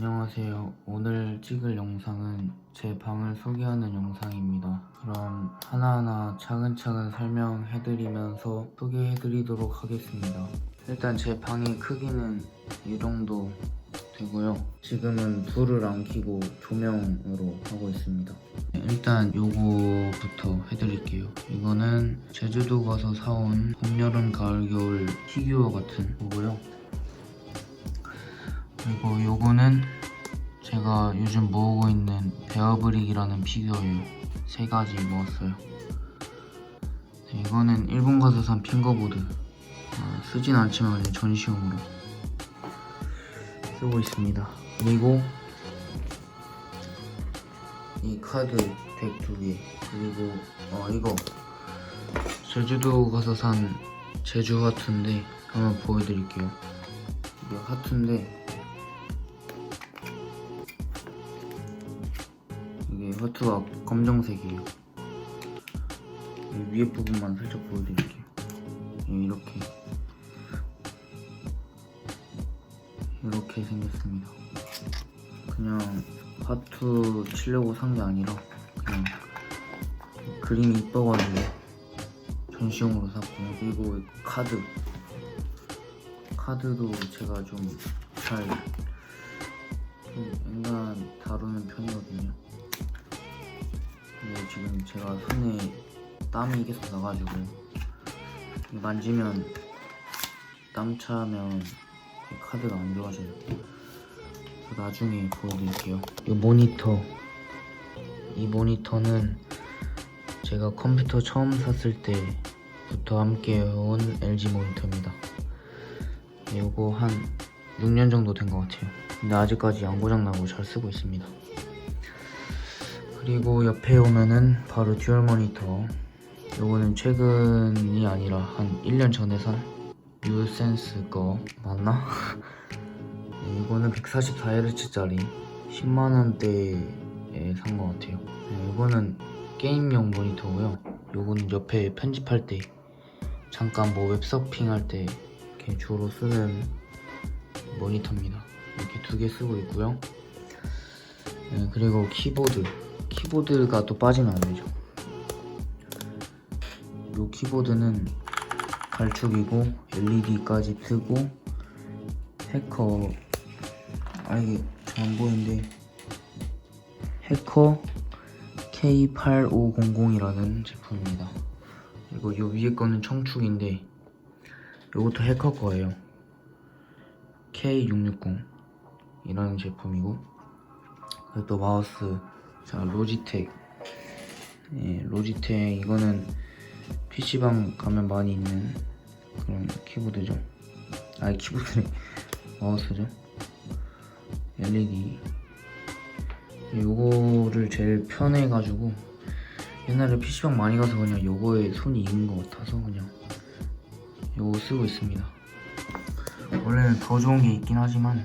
안녕하세요. 오늘 찍을 영상은 제 방을 소개하는 영상입니다. 그럼 하나하나 차근차근 설명해드리면서 소개해드리도록 하겠습니다. 일단 제 방의 크기는 이 정도 되고요. 지금은 불을 안 켜고 조명으로 하고 있습니다. 네, 일단 요거부터 해드릴게요. 이거는 제주도 가서 사온 봄, 여름, 가을, 겨울 피규어 같은 거고요. 그리고 요거는 제가 요즘 모으고 있는 베어브릭이라는 피규어예요. 세 가지 모았어요. 네, 이거는 일본 가서 산 핑거보드. 어, 쓰진 않지만 전시용으로 쓰고 있습니다. 그리고 이 카드 덱 두 개. 그리고 어 이거 제주도 가서 산 제주 하트인데 한번 보여드릴게요. 이게 하트인데 하트가 검정색이에요. 이 위에 부분만 살짝 보여드릴게요. 예, 이렇게 이렇게 생겼습니다. 그냥 하트 치려고 산 게 아니라 그냥 그림이 이뻐가지고 전시용으로 샀고요. 그리고 카드 카드도 제가 좀잘 엔간 다루는 편이거든요. 지금 제가 손에 땀이 계속 나가지고 이거 만지면 땀 차면 이 카드가 안 좋아져요. 나중에 보여드릴게요. 이 모니터 이 모니터는 제가 컴퓨터 처음 샀을 때부터 함께 온 LG 모니터입니다. 네, 요거 한 6년 정도 된 것 같아요. 근데 아직까지 안 고장 나고 잘 쓰고 있습니다. 그리고 옆에 오면은 바로 듀얼 모니터. 요거는 최근이 아니라 한 1년 전에 산 뮤센스 거 맞나? 네, 이거는 144Hz짜리 10만 원대에 산 것 같아요. 네, 이거는 게임용 모니터고요. 요거는 옆에 편집할 때 잠깐 뭐 웹서핑 할 때 이렇게 주로 쓰는 모니터입니다. 이렇게 두 개 쓰고 있고요. 네, 그리고 키보드. 키보드가 또 빠지면 안 되죠. 요 키보드는 갈축이고 LED까지 트고 해커 아 이게 잘 안 보이는데 해커 K8500이라는 제품입니다. 그리고 요 위에 거는 청축인데 요것도 해커 거예요. K660 이라는 제품이고 그리고 또 마우스 자 로지텍. 예, 로지텍 이거는 PC방 가면 많이 있는 그런 키보드죠. 아니 키보드네. 마우스죠. LED 요거를 제일 편해 가지고 옛날에 PC방 많이 가서 그냥 요거에 손이 익은 것 같아서 그냥 요거 쓰고 있습니다. 원래는 더 좋은 게 있긴 하지만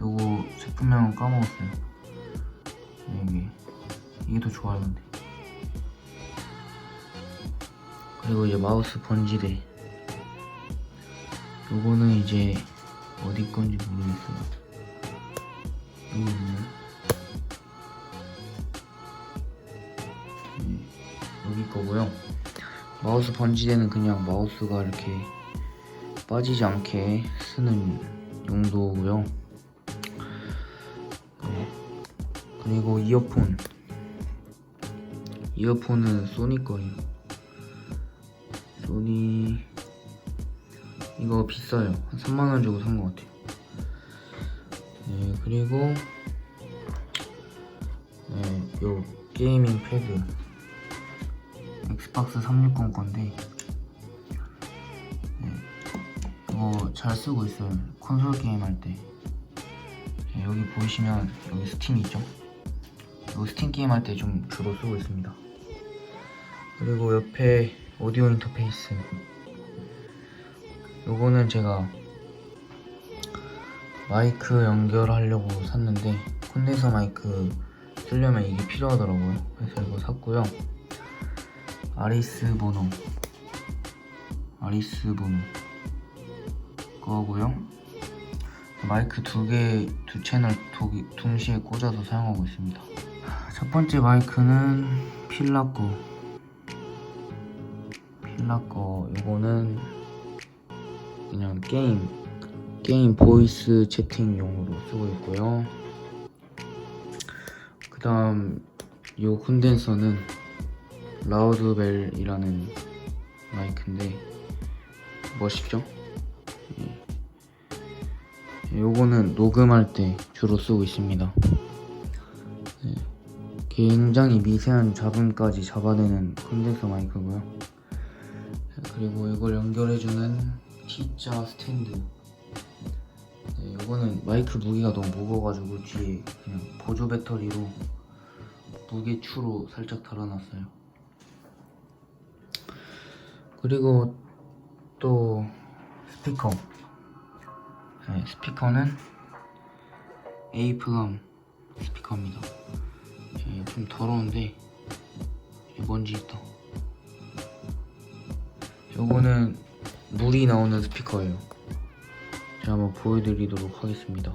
요거 제품명은 까먹었어요 이게 이게 더 좋아요 근데. 그리고 이제 마우스 번지대 요거는 이제 어디 건지 모르겠어요. 여기 있네요? 네, 여기 거고요. 마우스 번지대는 그냥 마우스가 이렇게 빠지지 않게 쓰는 용도고요. 네. 그리고 이어폰. 이어폰은 소니 거예요. 소니. 이거 비싸요. 한 3만원 주고 산 것 같아요. 네 그리고 네, 요 게이밍 패드. 엑스박스 360 건데 네, 이거 잘 쓰고 있어요. 콘솔 게임 할때. 네, 여기 보이시면 여기 스팀 있죠 여기 스팀 게임 할 때 좀 주로 쓰고 있습니다. 그리고 옆에 오디오 인터페이스. 요거는 제가 마이크 연결하려고 샀는데 콘덴서 마이크 쓰려면 이게 필요하더라고요. 그래서 이거 샀고요. 아리스 보노 아리스 보노 거고요. 마이크 두 개, 두 채널 두, 동시에 꽂아서 사용하고 있습니다. 첫 번째 마이크는 필라꺼. 필라꺼. 이거는 그냥 게임, 게임 보이스 채팅용으로 쓰고 있고요. 그 다음, 요 콘덴서는 라우드벨이라는 마이크인데, 멋있죠? 요거는 녹음할 때 주로 쓰고 있습니다. 네, 굉장히 미세한 잡음까지 잡아내는 콘덴서 마이크고요. 네, 그리고 이걸 연결해주는 T자 스탠드. 네, 요거는 마이크 무게가 너무 무거워가지고 뒤에 그냥 보조 배터리로 무게추로 살짝 달아놨어요. 그리고 또 스피커. 네, 스피커는 에이프감 스피커입니다. 네, 좀 더러운데 이 먼지 있다. 요거는 물이 나오는 스피커예요. 제가 한번 보여드리도록 하겠습니다.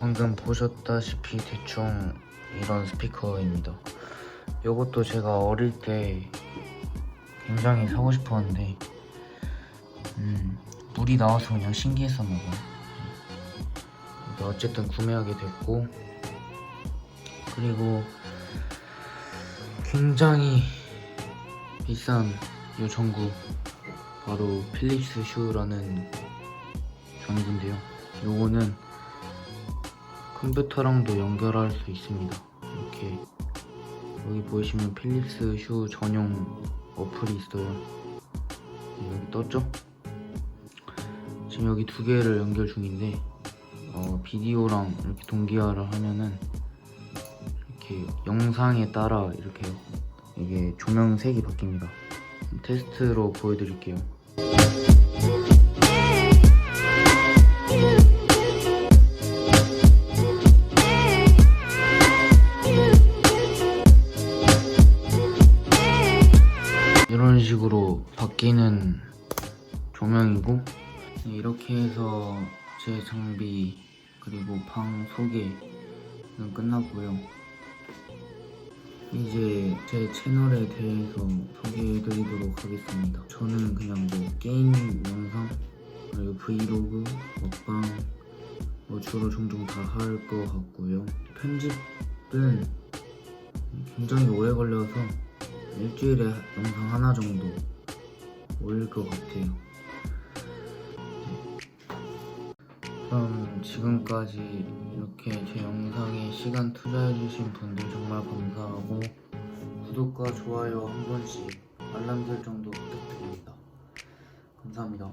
방금 보셨다시피 대충 이런 스피커입니다. 요것도 제가 어릴 때 굉장히 사고 싶었는데 음, 물이 나와서 그냥 신기했었나봐요 어쨌든 구매하게 됐고 그리고 굉장히 비싼 요 전구 바로 필립스 슈라는 전구인데요 요거는 컴퓨터랑도 연결할 수 있습니다 이렇게 여기 보이시면 필립스 슈 전용 어플이 있어요. 네, 여기 떴죠? 지금 여기 두 개를 연결 중인데 어, 비디오랑 이렇게 동기화를 하면은 이렇게 영상에 따라 이렇게 이게 조명 색이 바뀝니다. 테스트로 보여드릴게요. 이런 식으로 바뀌는 조명이고 네, 이렇게 해서 제 장비 그리고 방 소개는 끝났고요. 이제 제 채널에 대해서 소개해드리도록 하겠습니다. 저는 그냥 뭐 게임 영상 그리고 브이로그 먹방 뭐 주로 종종 다 할 것 같고요. 편집은 굉장히 오래 걸려서 일주일에 영상 하나 정도 올릴 것 같아요. 그럼 지금까지 이렇게 제 영상에 시간 투자해주신 분들 정말 감사하고 구독과 좋아요 한 번씩 알람 설정도 부탁드립니다. 감사합니다.